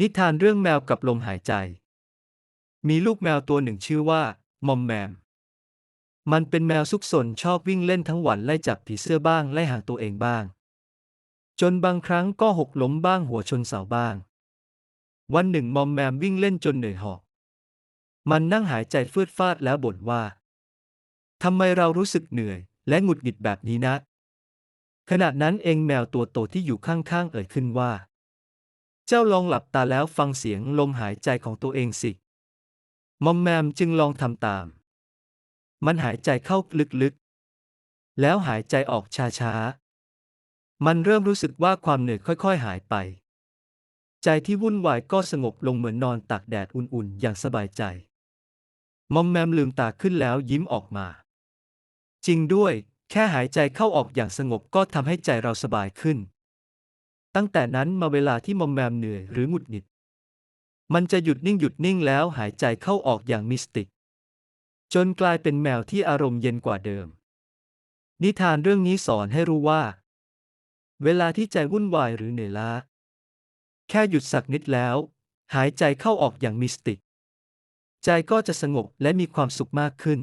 นิทานเรื่องแมวกับลมหายใจ มีลูกแมวตัวหนึ่งชื่อว่า มอมแมม มันเป็นแมวซุกซนชอบวิ่งเล่นทั้งวันไล่จับผีเสื้อบ้างไล่หางตัวเองบ้าง จนบางครั้งก็หกล้มบ้างหัวชนเสาบ้าง วันหนึ่งมอมแมมวิ่งเล่นจนเหนื่อยหอบ มันนั่งหายใจฟืดฟาดแล้วบ่นว่าทำไมเรารู้สึกเหนื่อยและหงุดหงิดแบบนี้นะ ขณะนั้นเองแมวตัวโตที่อยู่ข้างๆเอ่ยขึ้นว่า เจ้าลองหลับตาแล้วฟังเสียงลมหายใจของตัวเองสิ มอมแมมจึงลองทำตาม มันหายใจเข้าลึกๆ แล้วหายใจออกช้าๆ มันเริ่มรู้สึกว่าความเหนื่อยค่อยๆ หายไป ใจที่วุ่นวายก็สงบลงเหมือนนอนตากแดดอุ่นๆ อย่างสบายใจ มอมแมมลืมตาขึ้นแล้วยิ้มออกมา จริงด้วย แค่หายใจเข้าออกอย่างสงบก็ทำให้ใจเราสบายขึ้น ตั้งแต่นั้นมาเวลาที่มอมแมมเหนื่อยหรือหงุดหงิด มันจะหยุดนิ่งหยุดนิ่งแล้วหายใจเข้าออกอย่างมิสติก จนกลายเป็นแมวที่อารมณ์เย็นกว่าเดิม นิทานเรื่องนี้สอนให้รู้ว่า เวลาที่ใจวุ่นวายหรือเหนื่อยล้า แค่หยุดสักนิดแล้ว หายใจเข้าออกอย่างมิสติก ใจก็จะสงบและมีความสุขมากขึ้น